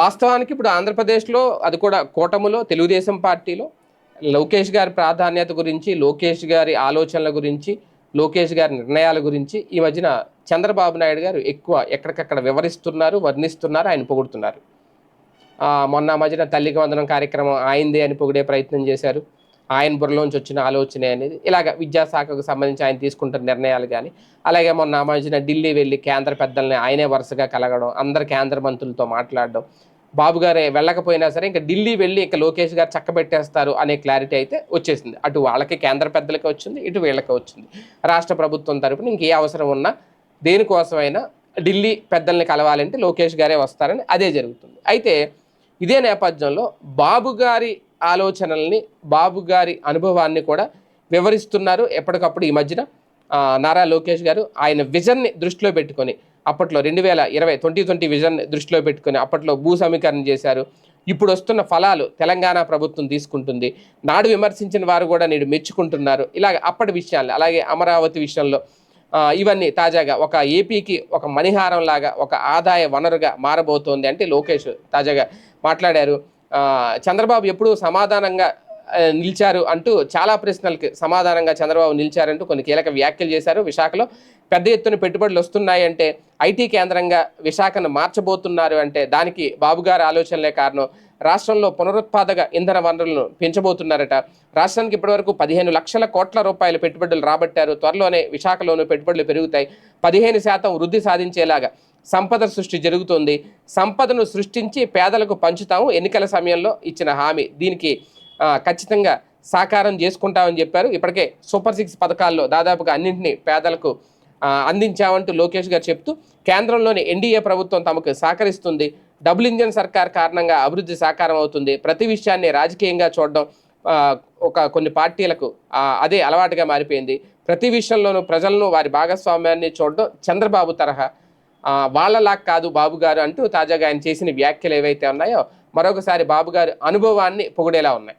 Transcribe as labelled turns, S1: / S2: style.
S1: వాస్తవానికి ఇప్పుడు ఆంధ్రప్రదేశ్లో అది కూడా కూటమిలో తెలుగుదేశం పార్టీలో లోకేష్ గారి ప్రాధాన్యత గురించి లోకేష్ గారి ఆలోచనల గురించి లోకేష్ గారి నిర్ణయాల గురించి ఈ మధ్యన చంద్రబాబు నాయుడు గారు ఎక్కువ ఎక్కడికక్కడ వివరిస్తున్నారు వర్ణిస్తున్నారు ఆయన పొగుడుతున్నారు. మొన్న మధ్యన తల్లికి వందనం కార్యక్రమం ఆయిందే అని పొగిడే ప్రయత్నం చేశారు. ఆయన బుర్రలోంచి వచ్చిన ఆలోచనే అనేది ఇలాగ విద్యాశాఖకు సంబంధించి ఆయన తీసుకుంటున్న నిర్ణయాలు కానీ అలాగే మొన్న ఆ మధ్యన ఢిల్లీ వెళ్ళి కేంద్ర పెద్దల్ని ఆయనే వరుసగా కలగడం అందరు కేంద్ర మంత్రులతో మాట్లాడడం బాబు గారే వెళ్ళకపోయినా సరే ఇంకా ఢిల్లీ వెళ్ళి ఇంకా లోకేష్ గారు చక్కబెట్టేస్తారు అనే క్లారిటీ అయితే వచ్చేసింది. అటు వాళ్ళకి కేంద్ర పెద్దలకి వచ్చింది ఇటు వీళ్ళకి వచ్చింది. రాష్ట్ర ప్రభుత్వం తరపున ఇంకే అవసరం ఉన్నా దేనికోసమైనా ఢిల్లీ పెద్దల్ని కలవాలంటే లోకేష్ గారే వస్తారని అదే జరుగుతుంది. అయితే ఇదే నేపథ్యంలో బాబు గారి ఆలోచనల్ని బాబు గారి అనుభవాన్ని కూడా వివరిస్తున్నారు. ఎప్పటికప్పుడు ఈ మధ్యన నారా లోకేష్ గారు ఆయన విజన్ని దృష్టిలో పెట్టుకొని అప్పట్లో రెండు వేల ఇరవై ట్వంటీ ట్వంటీ విజన్ దృష్టిలో పెట్టుకొని అప్పట్లో భూ సమీకరణ చేశారు. ఇప్పుడు వస్తున్న ఫలాలు తెలంగాణ ప్రభుత్వం తీసుకుంటుంది. నాడు విమర్శించిన వారు కూడా నేడు మెచ్చుకుంటున్నారు. ఇలాగ అప్పటి విషయాలు అలాగే అమరావతి విషయంలో ఇవన్నీ తాజాగా ఒక ఏపీకి ఒక మణిహారం లాగా ఒక ఆదాయ వనరుగా మారబోతోంది అంటే లోకేష్ తాజాగా మాట్లాడారు. చంద్రబాబు ఎప్పుడూ సమాధానంగా నిలిచారు అంటూ చాలా ప్రశ్నలకి సమాధానంగా చంద్రబాబు నిలిచారంటూ కొన్ని కీలక వ్యాఖ్యలు చేశారు. విశాఖలో పెద్ద ఎత్తున పెట్టుబడులు వస్తున్నాయంటే ఐటీ కేంద్రంగా విశాఖను మార్చబోతున్నారు అంటే దానికి బాబు గారి ఆలోచనలే కారణం. రాష్ట్రంలో పునరుత్పాదక ఇంధన వనరులను పెంచబోతున్నారట. రాష్ట్రానికి ఇప్పటివరకు పదిహేను లక్షల కోట్ల రూపాయల పెట్టుబడులు రాబట్టారు. త్వరలోనే విశాఖలోనూ పెట్టుబడులు పెరుగుతాయి. పదిహేను శాతం వృద్ధి సాధించేలాగా సంపద సృష్టి జరుగుతుంది. సంపదను సృష్టించి పేదలకు పంచుతాము. ఎన్నికల సమయంలో ఇచ్చిన హామీ. దీనికి ఖచ్చితంగా సాకారం చేసుకుంటామని చెప్పారు. ఇప్పటికే సూపర్ సిక్స్ పథకాల్లో దాదాపుగా అన్నింటినీ పేదలకు అందించామంటూ లోకేష్ గారు చెప్తూ కేంద్రంలోని ఎన్డీఏ ప్రభుత్వం తమకు సహకరిస్తుంది. డబుల్ ఇంజన్ సర్కార్ కారణంగా అభివృద్ధి సాకారం అవుతుంది. ప్రతి విషయాన్ని రాజకీయంగా చూడడం ఒక కొన్ని పార్టీలకు అదే అలవాటుగా మారిపోయింది. ప్రతి విషయంలోనూ ప్రజలను వారి భాగస్వామ్యాన్ని చూడడం చంద్రబాబు తరహా వాళ్ళలా కాదు బాబు గారు అంటూ తాజాగా ఆయన చేసిన వ్యాఖ్యలు ఏవైతే ఉన్నాయో మరొకసారి బాబు గారి అనుభవాన్ని పొగిడేలా ఉన్నాయి.